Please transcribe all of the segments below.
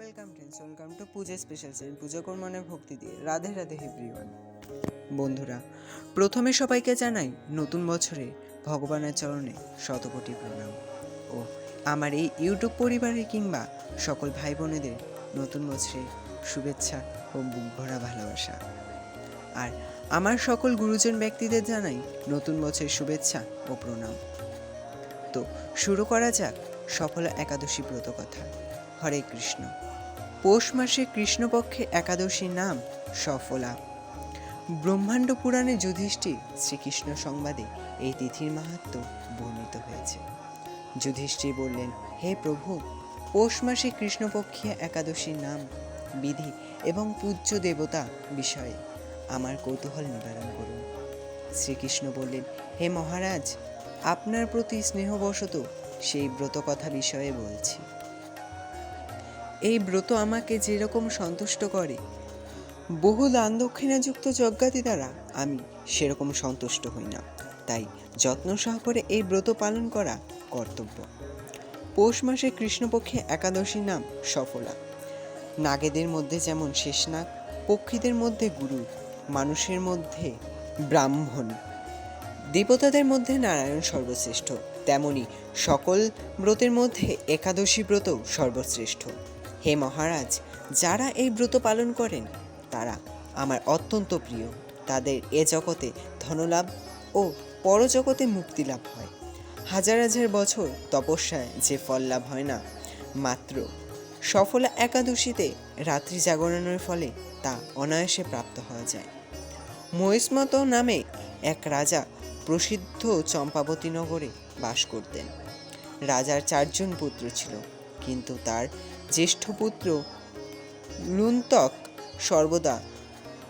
Welcome friends, welcome to Puja special channel Puja কর্মণের ভক্তি দিয়ে। Radhe Radhe everyone বন্ধুরা, প্রথমে সবাইকে জানাই নতুন বছরে ভগবানের চরণে শতকোটি প্রণাম। ও, আমার এই ইউটিউব কিংবা সকল ভাই বোনেদের নতুন বছরে শুভেচ্ছা ও বুক ভরা ভালোবাসা। আর আমার সকল গুরুজন ব্যক্তিদের জানাই নতুন বছরের শুভেচ্ছা ও প্রণাম। তো শুরু করা যাক সফলা একাদশী ব্রত কথা। হরে কৃষ্ণ। পৌষ মাসে কৃষ্ণপক্ষে একাদশীর নাম সফলা। ব্রহ্মাণ্ড পুরাণে যুধিষ্ঠির শ্রীকৃষ্ণ সংবাদে এই তিথির মাহাত্ম বর্ণিত হয়েছে। যুধিষ্ঠির বললেন, হে প্রভু, পৌষ মাসে কৃষ্ণপক্ষে একাদশীর নাম, বিধি এবং পূজ্য দেবতা বিষয়ে আমার কৌতূহল নিবারণ করুন। শ্রীকৃষ্ণ বললেন, হে মহারাজ, আপনার প্রতি স্নেহবশত সেই ব্রত কথা বিষয়ে বলছি। এই ব্রত আমাকে যেরকম সন্তুষ্ট করে, বহু দান দক্ষিণাযুক্ত যজ্ঞাতি দ্বারা আমি সেরকম সন্তুষ্ট হই না। তাই যত্ন সহকারে এই ব্রত পালন করা কর্তব্য। পৌষ মাসে কৃষ্ণপক্ষে একাদশী নাম সফলা। নাগেদের মধ্যে যেমন শেষনাগ পক্ষীদের মধ্যে গুরু, মানুষের মধ্যে ব্রাহ্মণ, দেবতাদের মধ্যে নারায়ণ সর্বশ্রেষ্ঠ, তেমনি সকল ব্রতের মধ্যে একাদশী ব্রতও সর্বশ্রেষ্ঠ। হে মহারাজ, যারা এই ব্রত পালন করেন, তারা আমার অত্যন্ত প্রিয়। তাদের এ জগতে ধনলাভ ও পরজগতে মুক্তি লাভ হয়। হাজার হাজার বছর তপস্যায় যে ফল লাভ হয় না, মাত্র সফলা একাদশীতে রাত্রি জাগরণের ফলে তা অনায়াসে প্রাপ্ত হওয়া যায়। মহিষ্মত নামে এক রাজা প্রসিদ্ধ চম্পাবতী নগরে বাস করতেন। রাজার চারজন পুত্র ছিল, কিন্তু তার জ্যেষ্ঠ পুত্র লুন্তক সর্বদা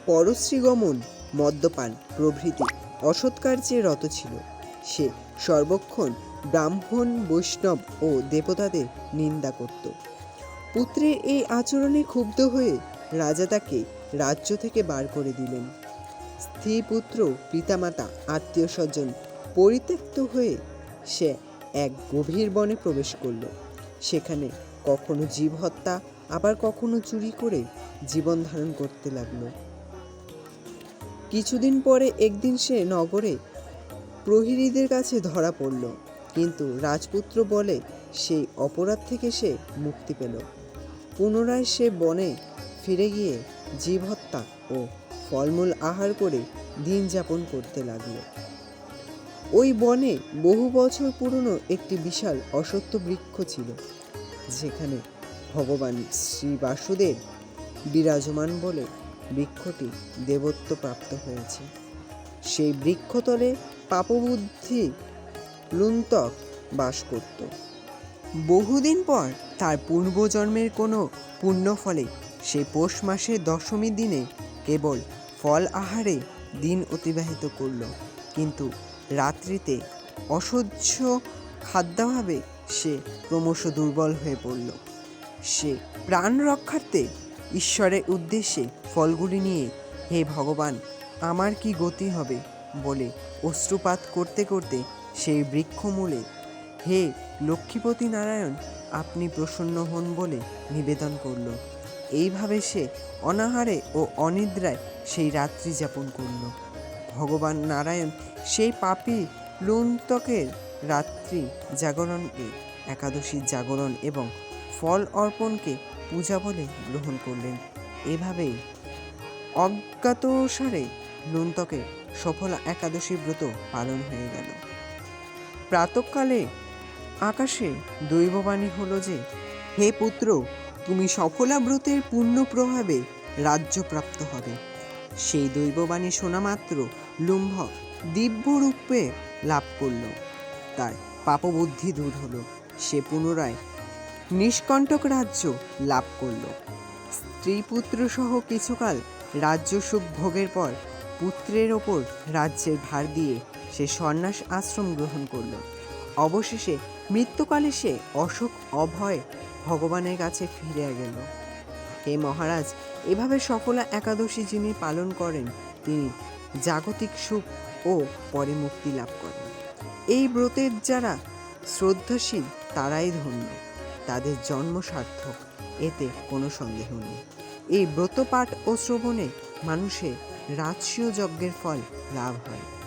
পরশ্রীগমন, মদ্যপান প্রভৃতি অসৎকার্যে রত ছিল। সে সর্বক্ষণ ব্রাহ্মণ, বৈষ্ণব ও দেবতাদের নিন্দা করত। পুত্রের এই আচরণে ক্ষুব্ধ হয়ে রাজা তাকে রাজ্য থেকে বার করে দিলেন। স্ত্রী পুত্র পিতামাতা আত্মীয় স্বজন পরিত্যক্ত হয়ে সে এক গভীর বনে প্রবেশ করল। সেখানে কখনো জীব হত্যা, আবার কখনো চুরি করে জীবন ধারণ করতে লাগল। কিছুদিন পরে একদিন সে নগরে প্রহরীদের কাছে ধরা পড়ল, কিন্তু রাজপুত্র বলে সেই অপরাধ থেকে সে মুক্তি পেল। পুনরায় সে বনে ফিরে গিয়ে জীব হত্যা ও ফলমূল আহার করে দিন যাপন করতে লাগল। ওই বনে বহু বছর পুরনো একটি বিশাল অসত্য বৃক্ষ ছিল। যেখানে ভগবান শ্রী বাসুদেব বিরাজমান বলে বৃক্ষটি দেবত্ব প্রাপ্ত হয়েছে। সেই বৃক্ষতলে পাপবুদ্ধি লুন্তক বাস করত। বহুদিন পর তার পূর্বজন্মের কোনো পুণ্য ফলে সে পৌষ মাসের দশমী দিনে কেবল ফল আহারে দিন অতিবাহিত করল। কিন্তু রাত্রিতে অসহ্য খাদ্যাভাবে সে ক্রমশ দুর্বল হয়ে পড়ল। সে প্রাণ রক্ষার্থে ঈশ্বরের উদ্দেশ্যে ফলগুলি নিয়ে, হে ভগবান, আমার কি গতি হবে? বলে অশ্রুপাত করতে করতে সেই বৃক্ষমূলে, হে লক্ষ্মীপতি নারায়ণ, আপনি প্রসন্ন হন বলে নিবেদন করল। এইভাবে সে অনাহারে ও অনিদ্রায় সেই রাত্রি যাপন করল। ভগবান নারায়ণ সেই পাপী লুন্তকের রাত্রি জাগরণকে একাদশীর জাগরণ এবং ফল অর্পণকে পূজা বলে গ্রহণ করলেন। এভাবেই অজ্ঞাতসারে লুন্তকের সফলা একাদশী ব্রত পালন হয়ে গেল। প্রাতকালে আকাশে দৈববাণী হলো যে, হে পুত্র, তুমি সফলা ব্রতের পূর্ণ প্রভাবে রাজ্যপ্রাপ্ত হবে। সেই দৈববাণী শোনা মাত্র লুম্ভ দিব্যরূপে লাভ করল। তার পাপবুদ্ধি দূর হলো। সে পুনরায় নিষ্কণ্টক রাজ্য লাভ করল। স্ত্রী পুত্র সহ কিছুকাল রাজ্য সুখ ভোগের পর পুত্রের ওপর রাজ্যের ভার দিয়ে সে সন্ন্যাস আশ্রম গ্রহণ করল। অবশেষে মৃত্যুকালে সে অশোক অভয় ভগবানের কাছে ফিরে গেল। হে মহারাজ, এভাবে সফলা একাদশী যিনি পালন করেন, তিনি জাগতিক সুখ ও পরে মুক্তি লাভ করেন। এই ব্রতের যারা শ্রদ্ধাশীল, তারাই ধন্য। তাদের জন্ম সার্থক, এতে কোনো সন্দেহ নেই। এই ব্রত পাঠ ও শ্রবণে মানুষের রাজসীয় যজ্ঞের ফল লাভ হয়।